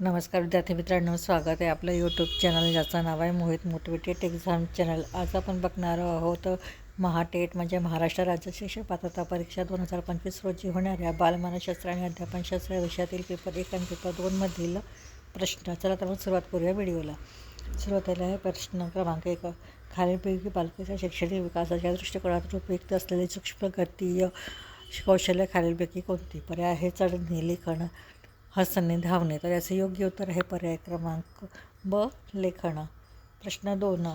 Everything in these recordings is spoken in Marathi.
नमस्कार विद्यार्थी मित्रांनो स्वागत आहे आपलं यूट्यूब चॅनल ज्याचं नाव आहे मोहित मोटिवेटेड एक्झाम चॅनल आज आपण बघणार आहोत महाटेट म्हणजे महाराष्ट्र राज्य शिक्षक पात्रता परीक्षा दोन हजार पंचवीस रोजी होणाऱ्या बालमानसशास्त्र आणि अध्यापनशास्त्र या विषयातील पेपर एक आणि पेपर दोनमधील प्रश्न. चला तर मग सुरुवात करूया व्हिडिओला. सुरुवातीला आहे प्रश्न क्रमांक एक. खालीलपैकी बालकाच्या शैक्षणिक विकासाच्या दृष्टिकोनातून उपयुक्त असलेले सूक्ष्म गतीय कौशल्य खालीलपैकी कोणती? पर्याय आहे चढणे लेखन हसणे धावणे तर याचे योग्य उत्तर आहे पर्याय क्रमांक ब लेखन. प्रश्न दोन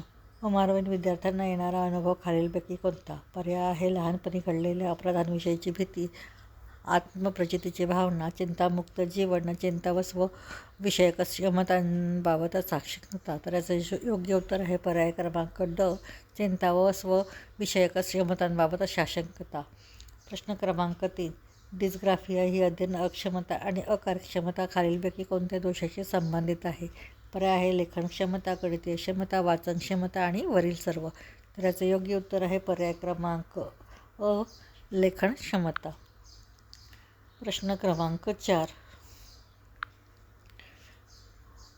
अमारवीन विद्यार्थ्यांना येणारा अनुभव खालीलपैकी कोणता? पर्याय आहे लहानपणी घडलेल्या अपराधांविषयीची भीती आत्मप्रचितीची भावना चिंतामुक्त जीवन चिंता व स्व विषयक क्षमतांबाबत साक्षिकता तर याचं योग्य उत्तर आहे पर्याय क्रमांक ड चिंता व स्व विषयक क्षमतांबाबत शासंकता प्रश्न क्रमांक तीन डिस्ग्राफिया ही अध्ययन अक्षमता आणि अकार्यक्षमता खालीलपैकी कोणत्या दोषाशी संबंधित आहे? पर्याय आहे लेखन क्षमता गणितीय क्षमता वाचन क्षमता आणि वरील सर्व. तर याचं योग्य उत्तर आहे पर्याय क्रमांक अ लेखन क्षमता. प्रश्न क्रमांक चार.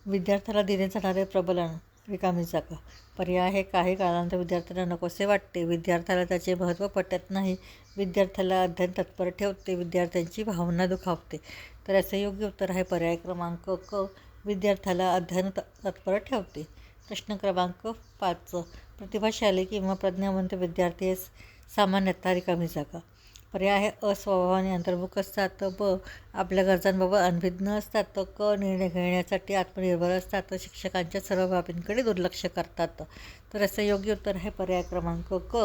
विद्यार्थ्याला दिले जाणारे प्रबलन. रिकामी जागा पर्याय हे काही काळानंतर विद्यार्थ्यांना नकोसे वाटते. विद्यार्थ्याला त्याचे महत्त्व पटत नाही. विद्यार्थ्याला अध्ययन तत्पर ठेवते. विद्यार्थ्यांची भावना दुखावते. तर याचं योग्य उत्तर आहे पर्याय क्रमांक क. विद्यार्थ्याला अध्ययन त तत्पर ठेवते. प्रश्न क्रमांक पाच. प्रतिभाशाली किंवा प्रज्ञावंत विद्यार्थी सामान्यतः रिकामी जागा पर्याय आहे अस्वभावाने अंतर्मुख असतात ब आपल्या गरजांबाबत अनभिज्ञ असतात. तर क निर्णय घेण्यासाठी आत्मनिर्भर असतात. तर शिक्षकांच्या सर्व बाबींकडे दुर्लक्ष करतात. तर असं योग्य उत्तर आहे पर्याय क्रमांक क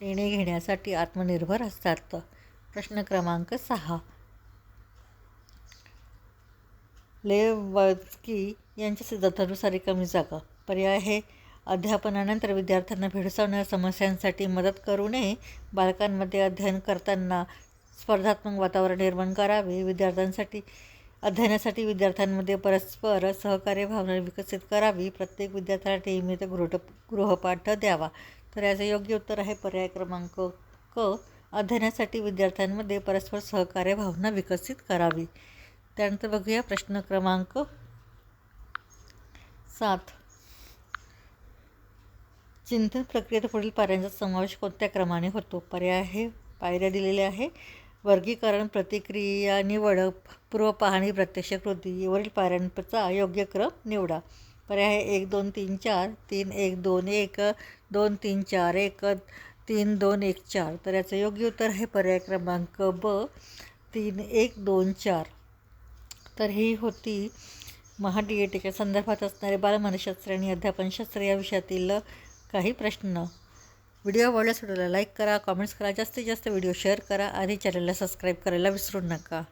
निर्णय घेण्यासाठी आत्मनिर्भर असतात. प्रश्न क्रमांक सहा. लेवस्की यांच्या सिद्धांतानुसार कमी जागा. पर्याय हे अध्यापनानंतर विद्यार्थ्यांना भेडसावणाऱ्या समस्यांसाठी मदत करू नये. बालकांमध्ये अध्ययन करताना स्पर्धात्मक वातावरण निर्माण करावे. विद्यार्थ्यांसाठी अध्ययनासाठी विद्यार्थ्यांमध्ये परस्पर सहकार्य भावना विकसित करावी. प्रत्येक विद्यार्थ्याला नियमित गृह गृहपाठ द्यावा. तर याचं योग्य उत्तर आहे पर्याय क्रमांक क. अध्ययनासाठी विद्यार्थ्यांमध्ये परस्पर सहकार्य भावना विकसित करावी. त्यानंतर बघूया प्रश्न क्रमांक सात. चिंतन प्रक्रियेत पुढील पायऱ्यांचा समावेश कोणत्या क्रमाने होतो? पर्याय हे पायऱ्या दिलेल्या आहे वर्गीकरण प्रतिक्रिया निवड पूर्व पाहणी प्रत्यक्ष कृती वरील पायऱ्यांचा योग्य क्रम निवडा. पर्याय एक दोन तीन चार तीन एक दोन एक दोन तीन चार एक तीन दोन एक चार. तर याचं योग्य उत्तर आहे पर्याय क्रमांक ब तीन एक दोन चार. तर ही होती महाडीएटीच्या संदर्भात असणारे बालमनशास्त्र आणि अध्यापनशास्त्र या विषयातील काही प्रश्न व्हिडिओ आवडल्यास व्हिडिओला लाईक करा कॉमेंट्स करा जास्तीत जास्त व्हिडिओ शेअर करा आणि चॅनलला सबस्क्राईब करायला विसरू नका.